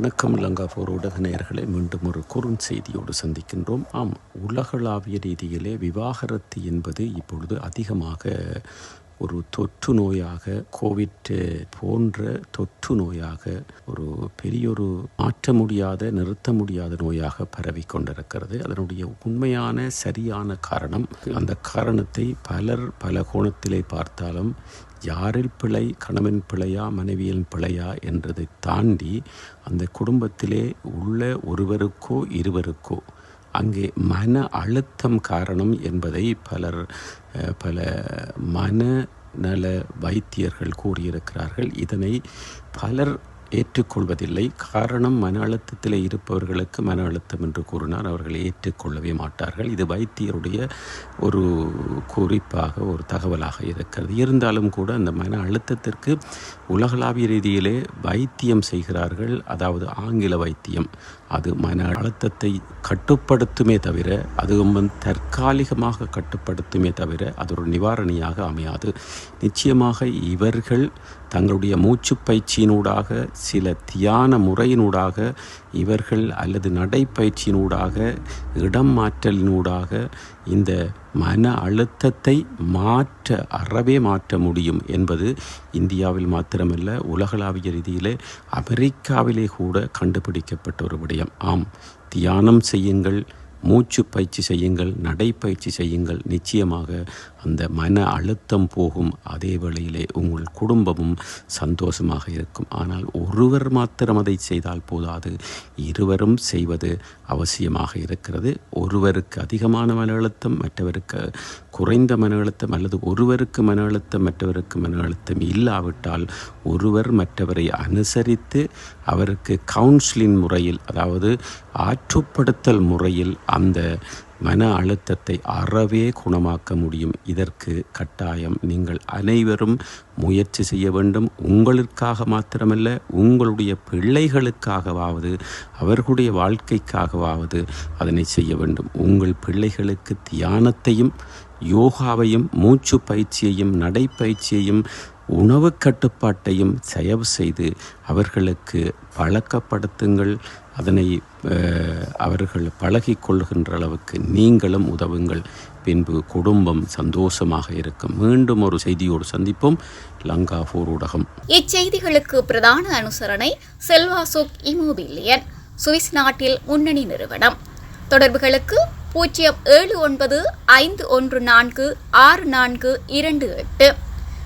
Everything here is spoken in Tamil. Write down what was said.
வணக்கம் லங்கா போர் ஊடக நேயர்களை. மீண்டும் ஒரு குறுஞ்செய்தியோடு சந்திக்கின்றோம். ஆம் உலகளாவிய ரீதியிலே விவாகரத்து என்பது இப்பொழுது அதிகமாக ஒரு தொற்று நோயாக கோவிட் போன்ற தொற்று நோயாக ஒரு பெரியொரு மாற்ற முடியாத நிறுத்த முடியாத நோயாக பரவி கொண்டிருக்கிறது. அதனுடைய உண்மையான சரியான காரணம் அந்த காரணத்தை பலர் பல கோணத்திலே பார்த்தாலும் யாரில் பிழை கணவன் பிழையா மனைவியின் பிழையா என்றதை தாண்டி அந்த குடும்பத்திலே உள்ள ஒருவருக்கோ இருவருக்கோ அங்கே மன அழுத்தம் காரணம் என்பதை பலர் பல மன நல வைத்தியர்கள் கூறியிருக்கிறார்கள். இதனை பலர் ஏற்றுக்கொள்வதில்லை. காரணம் மன அழுத்தத்தில் இருப்பவர்களுக்கு மன அழுத்தம் என்று கூறினார். அவர்கள் ஏற்றுக்கொள்ளவே மாட்டார்கள். இது வைத்தியருடைய ஒரு குறிப்பாக ஒரு தகவலாக இருக்கிறது. இருந்தாலும் கூட அந்த மன அழுத்தத்திற்கு உலகளாவிய ரீதியிலே வைத்தியம் செய்கிறார்கள். அதாவது ஆங்கில வைத்தியம். அது மன அழுத்தத்தை கட்டுப்படுத்துமே தவிர அதுவும் தற்காலிகமாக கட்டுப்படுத்துமே தவிர அது ஒரு நிவாரணியாக அமையாது. நிச்சயமாக இவர்கள் தங்களுடைய மூச்சு பயிற்சியினூடாக சில தியான முறையினூடாக இவர்கள் அல்லது நடைப்பயிற்சியினூடாக இடம் மாற்றலினூடாக இந்த மன அழுத்தத்தை மாற்ற அறவே மாற்ற முடியும் என்பது இந்தியாவில் மாத்திரமல்ல உலகளாவிய ரீதியிலே அமெரிக்காவிலே கூட கண்டுபிடிக்கப்பட்ட ஒரு விடயம். ஆம் தியானம் செய்யுங்கள் மூச்சு பயிற்சி செய்யுங்கள் நடைப்பயிற்சி செய்யுங்கள். நிச்சயமாக அந்த மன அழுத்தம் போகும். அதே வேளையிலே உங்கள் குடும்பமும் சந்தோஷமாக இருக்கும். ஆனால் ஒருவர் மாத்திரம் அதை செய்தால் போதாது. இருவரும் செய்வது அவசியமாக இருக்கிறது. ஒருவருக்கு அதிகமான மன அழுத்தம் மற்றவருக்கு குறைந்த மன அழுத்தம் அல்லது ஒருவருக்கு மன அழுத்தம் மற்றவருக்கு மன அழுத்தம் இல்லாவிட்டால் ஒருவர் மற்றவரை அனுசரித்து அவருக்கு கவுன்சிலிங் முறையில் அதாவது ஆற்றுப்படுத்தல் முறையில் அந்த மன அழுத்தத்தை அறவே குணமாக்க முடியும். இதற்கு கட்டாயம் நீங்கள் அனைவரும் முயற்சி செய்ய வேண்டும். உங்களுக்காக மாத்திரமல்ல உங்களுடைய பிள்ளைகளுக்காகவாவது அவர்களுடைய வாழ்க்கைக்காகவாவது அதனை செய்ய வேண்டும். உங்கள் பிள்ளைகளுக்கு தியானத்தையும் யோகாவையும் மூச்சு பயிற்சியையும் நடைப்பயிற்சியையும் உணவு கட்டுப்பாட்டையும் தயவு செய்து அவர்களுக்கு பழக்கப்படுத்துங்கள். அதனை அவர்கள் பழகி கொள்கின்ற அளவுக்கு நீங்களும் உதவுங்கள். பின்பு குடும்பம் சந்தோஷமாக இருக்கும். மீண்டும் ஒரு செய்தியோடு சந்திப்போம். லங்கா போர் ஊடகம். இச்செய்திகளுக்கு பிரதான அனுசரணை செல்வாசோக் இமோபிலியன் சுவிஸ் நாட்டில் முன்னணி நிறுவனம். தொடர்புகளுக்கு பூஜ்ஜியம் ஏழு ஒன்பது ஐந்து ஒன்று நான்கு ஆறு நான்கு இரண்டு எட்டு.